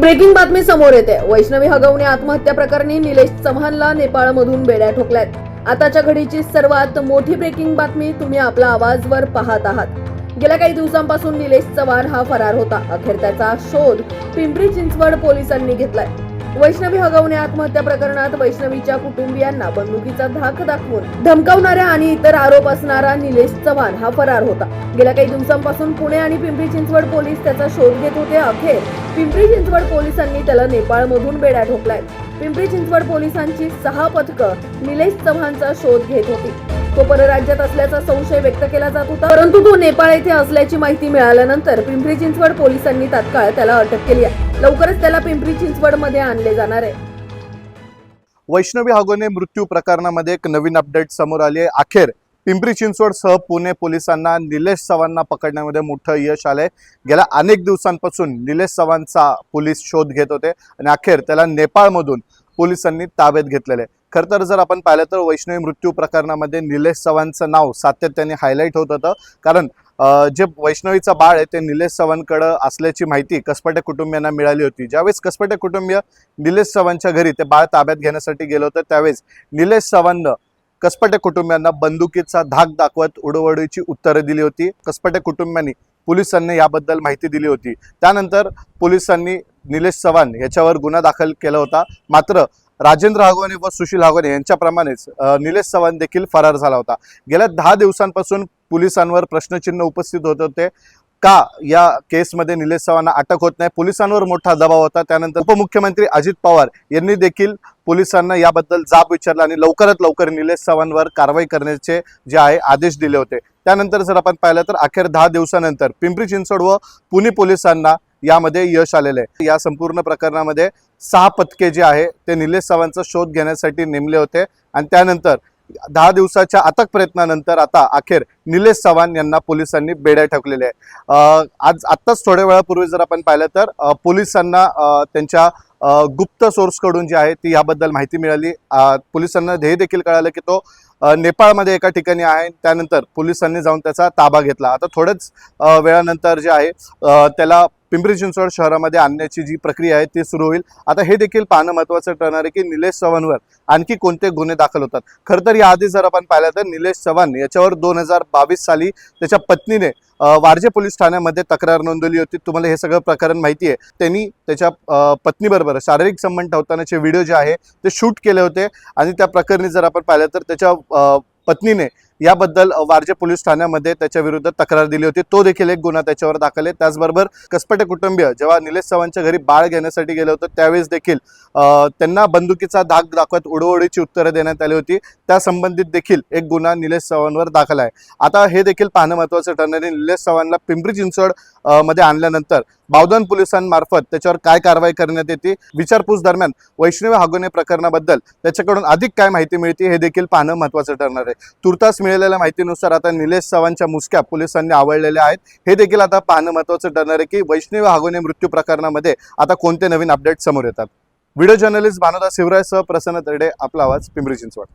Breaking बातमी समोर येते. वैष्णवी हगवणे आत्महत्या प्रकरणी निलेश चव्हाणला नेपाळमधून बेड्या ठोकल्यात. आताच्या घडीची सर्वात मोठी ब्रेकिंग बातमी तुम्ही आपला आवाजवर पाहत आहात. गेल्या काही दिवसांपासून निलेश चव्हाण हा फरार होता. अखेर त्याचा शोध पिंपरी चिंचवड पोलिसांनी घेतलाय. वैष्णवी हगवणे आत्महत्या प्रकरणात वैष्णवीच्या कुटुंबियांना बंदुकीचा धाक दाखवून धमकावणाऱ्या आणि इतर आरोप असणारा निलेश चव्हाण हा फरार होता. गेल्या काही दिवसांपासून पुणे आणि पिंपरी चिंचवड पोलीस त्याचा शोध घेत होते. अखेर पिंपरी चिंचवड पोलिसांनी त्याला नेपाळमधून बेड्या ठोकलाय पिंपरी चिंचवड पोलिसांची सहा पथकं निलेश चव्हाणचा शोध घेत होती. तो परराज्यात असल्याचा संशय व्यक्त केला जात होता. परंतु तो नेपाळ येथे असल्याची माहिती मिळाल्यानंतर पिंपरी चिंचवड पोलिसांनी तात्काळ त्याला अटक केली आहे. लवकरच त्याला पिंपरी चिंचवडमध्ये आणले जाणार आहे. वैष्णवी हागोने मृत्यू प्रकरणामध्ये एक नवीन अपडेट समोर आली आहे. अखेर पिंपरी चिंचवड सह पुणे पोलिसांना निलेश चव्हाणना पकडण्यामध्ये मोठं यश आलंय. गेल्या अनेक दिवसांपासून निलेश चव्हाणचा पोलीस शोध घेत होते आणि अखेर त्याला नेपाळमधून पोलिसांनी ताब्यात घेतलेले आहे. खरं तर जर आपण पाहिलं तर वैष्णवी मृत्यू प्रकरणामध्ये निलेश चव्हाणचं नाव सातत्याने हायलाईट होत होतं. कारण जे वैष्णवीचं बाळ आहे ते निलेश चव्हाणकडं असल्याची माहिती कसपटे कुटुंबियांना मिळाली होती. ज्यावेळेस कसपटे कुटुंबीय निलेश चव्हाणच्या घरी ते बाळ ताब्यात घेण्यासाठी गेलं होतं त्यावेळेस निलेश चव्हाणनं कसपटे कुटुंबियांना बंदुकीचा धाक दाखवत उडवडीची उत्तरं दिली होती. कसपटे कुटुंबियांनी पोलिसांनी याबद्दल माहिती दिली होती. त्यानंतर पोलिसांनी निलेश चव्हाण याच्यावर गुन्हा दाखल केला होता. मात्र राजेंद्र हागवणे व सुशील हागवणे यांच्याप्रमाणेच निलेश चव्हाण देखील फरार झाला होता. गेल्या दहा दिवसांपासून पोलिसांवर प्रश्नचिन्ह उपस्थित होत होते. का या केसमध्ये निलेश चव्हाणला अटक होत नाही? पोलिसांवर मोठा दबाव होता. त्यानंतर उपमुख्यमंत्री अजित पवार यांनी देखील पोलिसांना याबद्दल जाब विचारला आणि लवकरात लवकर निलेश चव्हाणवर कारवाई करण्याचे जे आहे आदेश दिले होते. त्यानंतर जर आपण पाहिलं तर अखेर दहा दिवसानंतर पिंपरी चिंचवड व पुणे पोलिसांना यामध्ये यश आलेलं आहे. या संपूर्ण प्रकरणामध्ये सहा पथके जे आहे ते निलेश चव्हाणचा शोध घेण्यासाठी नेमले होते. आणि त्यानंतर दहा दिवसाच्या अथक प्रयत्नानंतर आता अखेर निलेश चव्हाण यांना पोलिसांनी बेड्या ठोकलेल्या आहे आज आत्ताच थोड्या वेळापूर्वी जर आपण पाहिलं तर पोलिसांना त्यांच्या गुप्त सोर्सकडून जी आहे ती याबद्दल माहिती मिळाली. पोलिसांना हे देखील कळालं की तो नेपाळमध्ये एका ठिकाणी आहे. त्यानंतर पोलिसांनी जाऊन त्याचा ताबा घेतला. आता थोड्याच वेळानंतर जे आहे त्याला पिंपरी चिंचवड शहरामध्ये आणण्याची जी प्रक्रिया आहे ती सुरू होईल. आता हे देखील पाहणं महत्त्वाचं ठरणार आहे की निलेश चव्हाणवर आणखी कोणते गुन्हे दाखल होतात? खरं तर याआधी जर आपण पाहिलं तर निलेश चव्हाण याच्यावर दोन हजार बावीस साली त्याच्या पत्नीने वारजे पोलीस ठाण्यामध्ये तक्रार नोंदवली होती. तुम्हाला हे सगळं प्रकरण माहिती आहे. त्यांनी त्याच्या पत्नीबरोबर शारीरिक संबंध ठेवतानाचे व्हिडिओ जे आहे ते शूट केले होते. आणि त्या प्रकरणी जर आपण पाहिलं तर त्याच्या पत्नीने याबद्दल वारजे पोलीस ठाण्यामध्ये त्याच्या विरुद्ध तक्रार दिली होती. तो देखील एक गुन्हा त्याच्यावर दाखल आहे. त्याचबरोबर कसपटे कुटुंबीय जेव्हा निलेश चव्हाणच्या घरी बाळ घेण्यासाठी गेलं होतं त्यावेळेस देखील त्यांना बंदुकीचा धाक दाखवत उडवडीची उत्तरं देण्यात आली होती. त्या संबंधित देखील एक गुन्हा निलेश चव्हाणवर दाखल आहे. आता हे देखील पाहणं महत्त्वाचं ठरणार आहे. निलेश चव्हाणला पिंपरी चिंचवडमध्ये आणल्यानंतर बावधन पोलिसांमार्फत त्याच्यावर काय कारवाई करण्यात येते विचारपूस दरम्यान वैष्णवी हागोने प्रकरणाबद्दल त्याच्याकडून अधिक काय माहिती मिळते हे देखील पाहणं महत्त्वाचं ठरणार आहे. तुर्तास मिळालेल्या माहितीनुसार आता निलेश चव्हाणच्या मुसक्या पोलिसांनी आवळलेल्या आहेत. हे देखील आता पाहणं महत्त्वाचं ठरणार आहे की वैष्णवी हागोने मृत्यू प्रकरणामध्ये आता कोणते नवीन अपडेट समोर येतात. व्हिडिओ जर्नलिस्ट भानुदास शिवराय सह प्रसन्न तरडे आपला आवाज पिंपरी चिंचवड.